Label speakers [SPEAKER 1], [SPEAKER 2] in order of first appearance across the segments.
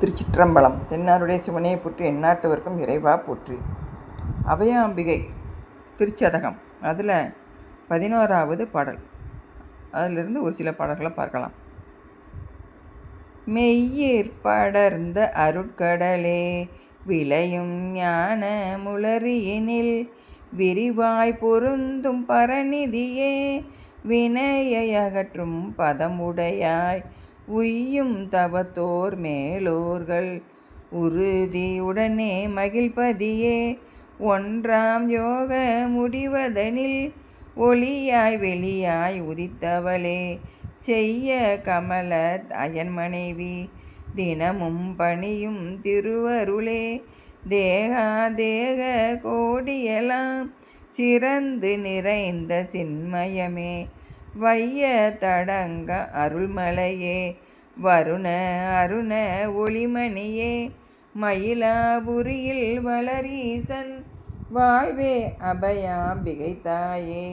[SPEAKER 1] திருச்சிற்றம்பலம். தென்னாருடைய சிவனையை போற்றி எந்நாட்டவர்க்கும் இறைவா போற்றி. அபயாம்பிகை திருச்சதகம். அதில் பதினோராவது பாடல். அதிலிருந்து ஒரு சில பாடல்களை பார்க்கலாம். மெய்யிற் படர்ந்த அருட்கடலே விளையும் ஞான முளறியினில் விரிவாய் பொருந்தும் பரநிதியே வினையை அகற்றும் பதமுடையாய் உய்யும் தவத்தோர் மேலோர்கள். உறுதியுடனே மகிழ்பதியே ஒன்றாம் யோக முடிவதனில் ஒளியாய் வெளியாய் உதித்தவளே செய்ய கமல அயன் மனைவி தினமும் பணியும் திருவருளே தேகா தேக கோடியெல்லாம் சிறந்து நிறைந்த சின்மயமே. வைய தடங்க அருள்மலையே வருண அருண ஒளிமணியே மயிலாபுரியில் வளரீசன் வாழ்வே அபயாம்பிகை தாயே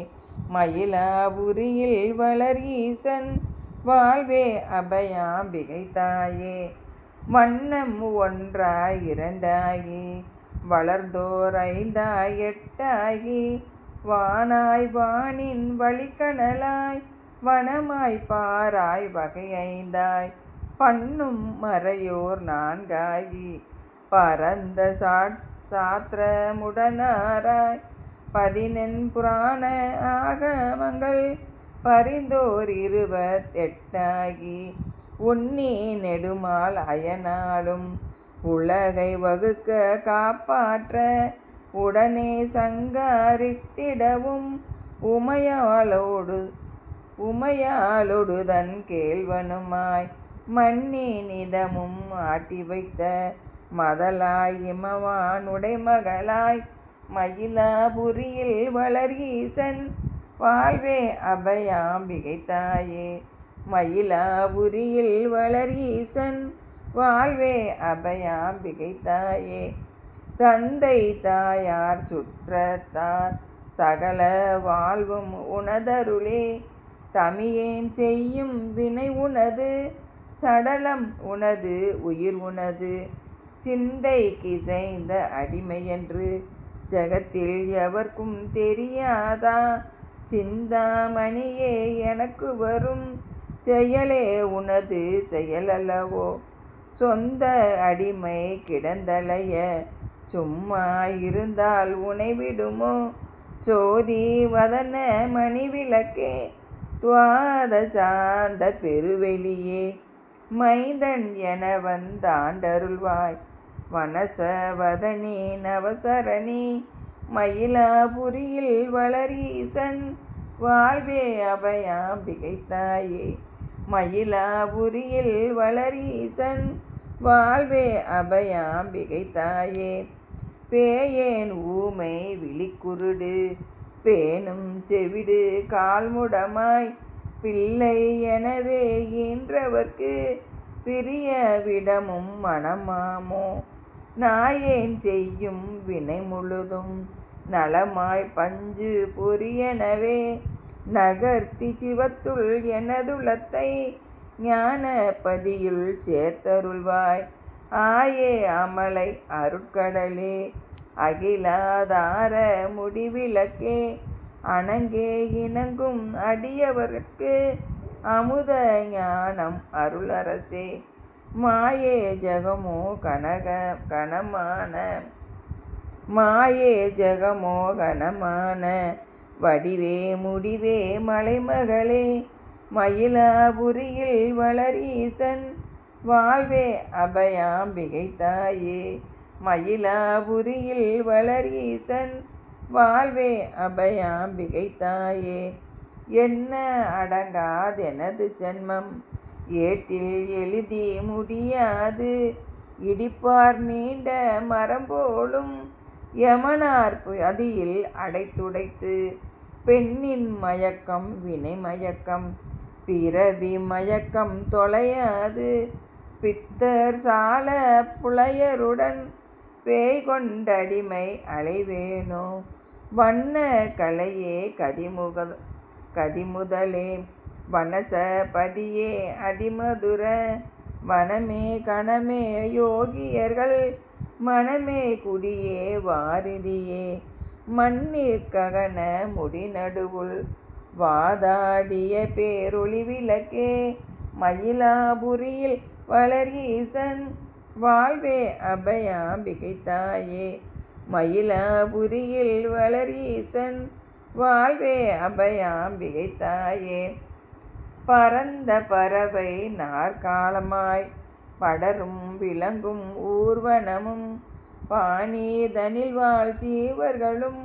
[SPEAKER 1] மயிலாபுரியில் வளரீசன் வாழ்வே அபயாம்பிகை தாயே வண்ணம் ஒன்றாய் இரண்டாகி வளர்ந்தோர் ஐந்தாய் எட்டாகி வானாய் வானின் வழிக்கணலாய் வனமாய் பாராய் வகை ஐந்தாய் பண்ணும் மறையோர் நான்காகி பரந்த சாட் சாத்திரமுடனாராய். பதினெண் புராண ஆகமங்கள் பரிந்தோர் இருபத்தெட்டாகி உன்னி நெடுமால் அயனாலும் உலகை வகுக்க காப்பாற்ற உடனே சங்காரித்திடவும் உமையாளோடு உமையாளொடுதன் கேள்வனுமாய் மன்னி நிதமும் ஆட்டி வைத்த மதலாய் இமவானுடை மகளாய் மயிலாபுரியில் வளர்கீசன் வாழ்வே அபயாம்பிகை தாயே. மயிலாபுரியில் வளர்கீசன் வாழ்வே அபயாம்பிகை தாயே. தந்தை தாயார் சுற்றத்தார் சகல வாழ்வும் உனதருளே தமியேன் செய்யும் வினை உனது சடலம் உனது உயிர் உனது சிந்தை கிசைந்த அடிமையென்று ஜகத்தில் எவர்க்கும் தெரியாதா? சிந்தாமணியே எனக்கு வரும் செயலே உனது செயலல்லவோ? சொந்த அடிமை கிடந்தலைய சும்மா இருந்தால் உனை விடுமோ? சோதி வதன மணி விளக்கே துவாத சாந்த பெருவெளியே. மைந்தன் என வந்தாண்டருள்வாய் வனசவதனி நவசரணி. மயிலாபுரியில் வளரீசன் வாழ்வே அபயாம்பிகை தாயே மயிலாபுரியில் வளரீசன் வாழ்வே அபயாம்பிகை தாயே பேயேன் ஊமை விழிக்குருடு பேணும் செவிடு கால்முடமாய். பிள்ளை எனவே ஈன்றவர்க்கு பிரிய விடமும் மனமாமோ? நாயேன் செய்யும் வினை முழுதும் நலமாய் பஞ்சு பொரியனவே நகர்த்தி சிவத்துள் எனதுளத்தை ஞானபதியுள் சேர்த்தருள்வாய். ஆயே அமலை அருட்கடலே அகிலாதார முடிவிளக்கே அணங்கே இணங்கும் அடியவர்க்கு அமுத ஞானம் அருளரசே. மாயே ஜெகமோ கனக கனமான மாயே ஜெகமோ கனமான வடிவே முடிவே மலைமகளே மயிலாபுரியில் வளரீசன் வாழ்வே அபயாம்பிகை தாயே மயிலாபுரியில் வளரீசன் வாழ்வே அபயாம்பிகை தாயே என்ன அடங்காதெனது ஜென்மம்? ஏட்டில் எழுதி முடியாது. இடிப்பார் நீண்ட மரம்போலும் யமனார் அதியில் அடைத்துடைத்து பெண்ணின் மயக்கம் வினை மயக்கம். பிறவி மயக்கம் தொலையாது. பித்தர் சால புலையருடன் பேய் கொண்டடிமை அலைவேனோ? வண்ண கலையே கதிமுக கதிமுதலே. வனசபதியே அதிமதுர. வனமே கணமே யோகியர்கள். மனமே குடியே வாரிதியே. மண்ணிற்ககன முடிநடுவுள். வாதாடிய பேரொளி விளக்கே. மயிலாபுரியில் வளர் ஈசன் வாழ்வே அபயாம்பிகை தாயே. மயிலாபுரியில் வளர் ஈசன் வாழ்வே அபயாம்பிகை தாயே. பரந்த பறவை நாற்காலமாய் படரும் விளங்கும் ஊர்வனமும் பானீதனில் வாழ் ஜீவர்களும்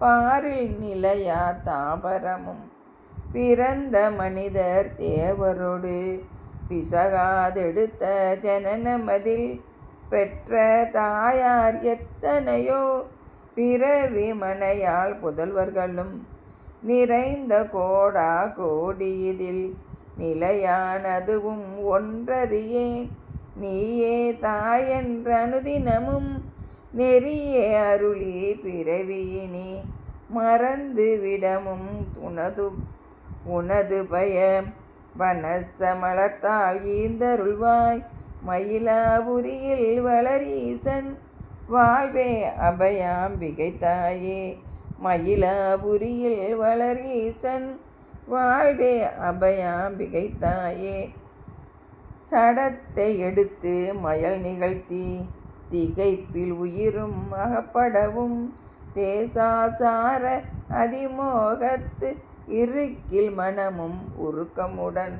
[SPEAKER 1] பாரில் நிலையா தாபரமும். பிறந்த மனிதர் தேவரோடு பிசகாதெடுத்த ஜனனமதில் பெற்ற தாயார் எத்தனையோ பிறவி மனையால் புதல்வர்களும் நிறைந்த கோடா கோடியிதில் நிலையானதுவும் ஒன்றறியேன் நீயே தாயென்ற அனுதினமும் நெறியே அருளி பிறவியினி மறந்து விடமும் உனது உனது பயம். வனச மலர்த்தால் ஈந்தருள்வாய். மயிலாபுரியில் வளரீசன் வாழ்வே அபயாம்பிகை தாயே மயிலாபுரியில் வளரீசன் வாழ்வே அபயாம்பிகை தாயே சடத்தை எடுத்து மயல் நிகழ்த்தி திகைப்பில் உயிரும் அகப்படவும். தேசாசார அதிமோகத்து இருக்கில் மனமும் உருக்கமுடன்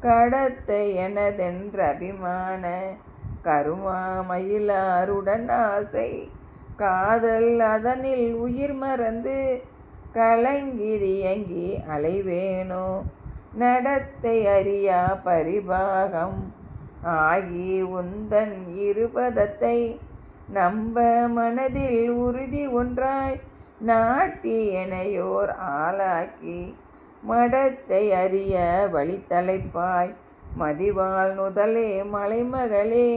[SPEAKER 1] கடத்த எனதென்ற அபிமான கருமாமயிலாருடன் ஆசை காதல் அதனில் உயிர் மறந்து கலங்கிதியங்கி அலைவேனோ நடத்தை அறியா பரிபாகம் ஆகி உந்தன் இருபதத்தை நம்ப மனதில் உறுதி ஒன்றாய் நாட்டி எனையோர் ஆளாக்கி மடத்தை அறிய வழித்தலைப்பாய் மதிவாள் நுதலே மலைமகளே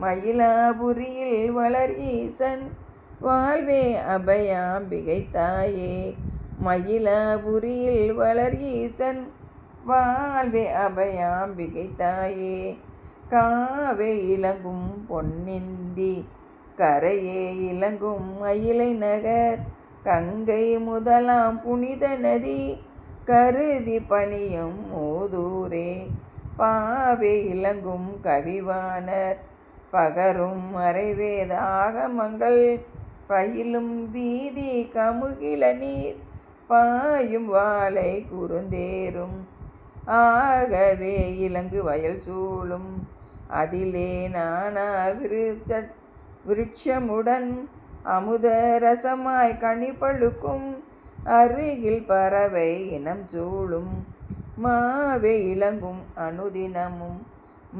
[SPEAKER 1] மயிலாபுரியில் வளர் ஈசன் வாழ்வே அபயாம்பிகை தாயே. மயிலாபுரியில் வளர் ஈசன் வாழ்வே அபயாம்பிகை தாயே. காவே இலங்கும் பொன்னிந்தி கரையே இலங்கும் மயிலை நகர் கங்கை முதலாம் புனித நதி கருதி பணியும் மூதூரே. பாவே இலங்கும் கவிவானர் பகரும் மறைவேத ஆகமங்கள் பயிலும் வீதி கமுகில நீர் பாயும் வாழை குறுந்தேரும் ஆகவே இலங்கு வயல் சூழும் அதிலே நானா விருச்ச விருட்சமுடன் அமுத ரசமாய் கனி பழுக்கும் அருகில் பறவை இனம் சூழும். மாவே இளங்கும் அனுதினமும்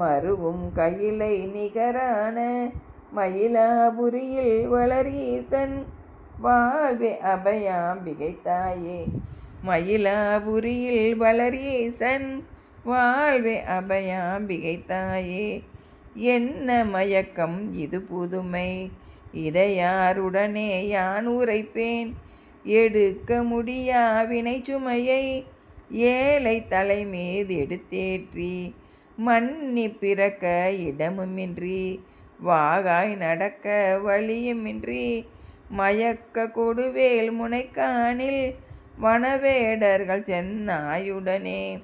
[SPEAKER 1] மருவும் கையிலை நிகரான மயிலாபுரியில் வளரீசன். வாழ்வே அபயாம்பிகை தாயே மயிலாபுரியில் வளரீசன். வாழ்வே அபயாம்பிகை தாயே என்ன மயக்கம் இது புதுமை? இதை யாருடனே யான் உரைப்பேன்? எடுக்க முடியா வினை சுமையை ஏழை தலை மீது எடுத்தேற்றி மன்னி பிறக்க இடமுமின்றி வாகாய் நடக்க வழியுமின்றி மயக்க கொடுவேல் முனைக்கானில் வனவேடர்கள் சென்னாயுடனே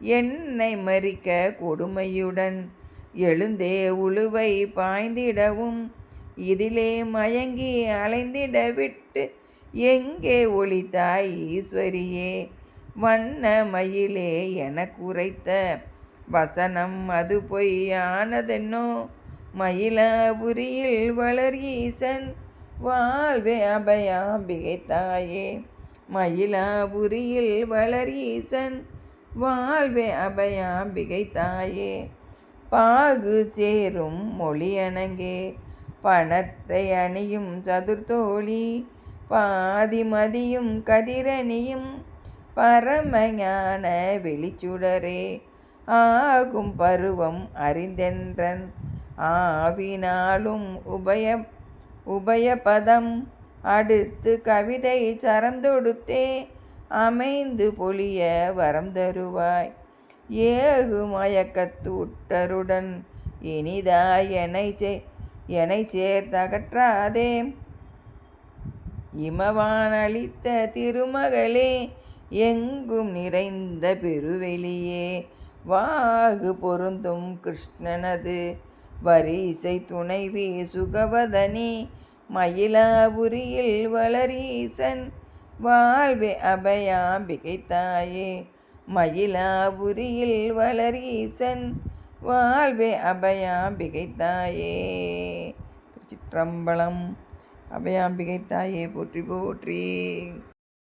[SPEAKER 1] என்னை மறிக்க கொடுமையுடன் எழுந்தே உழுவை பாய்ந்திடவும் இதிலே மயங்கி அலைந்திட விட்டு எங்கே ஒளித்தாய் ஈஸ்வரியே? வண்ண மயிலே என குறைத்த வசனம் அது பொய்யானதென்னோ? மயிலாபுரியில் வளர் ஈசன் வாழ்வே அபயாம்பிகை தாயே. மயிலாபுரியில் வளர் ஈசன் வாழ்வே அபயாம்பிகை தாயே. பாகு சேரும் மொழியணங்கே பணத்தை அணியும் சதுர்த்தோழி பாதிமதியும் கதிரணியும் பரமஞான வெளிச்சுடரே. ஆகும் பருவம் அறிந்தென்றன் ஆவினாலும் உபய உபயபதம் அடுத்து கவிதை சரந்தொடுத்தே அமைந்து பொழிய வரம் தருவாய். ஏகு மயக்கத்துட்டருடன் இனிதாயனை செய் எனை சேர்த்தகற்றாதே. இமவான் அளித்த திருமகளே எங்கும் நிறைந்த பெருவெளியே. வாகு பொருந்தும் கிருஷ்ணனது வரிசை துணைவி சுகவதனி மயிலாபுரியில் வளரீசன் வாழ்வே அபயாம்பிகை தாயே. மயிலாபுரியில் வளரீசன் வாழ்வே அபயாம்பிகை தாயே திருச்சிற்றம்பலம் அபயாம்பிகை தாயே போற்றி போற்றி.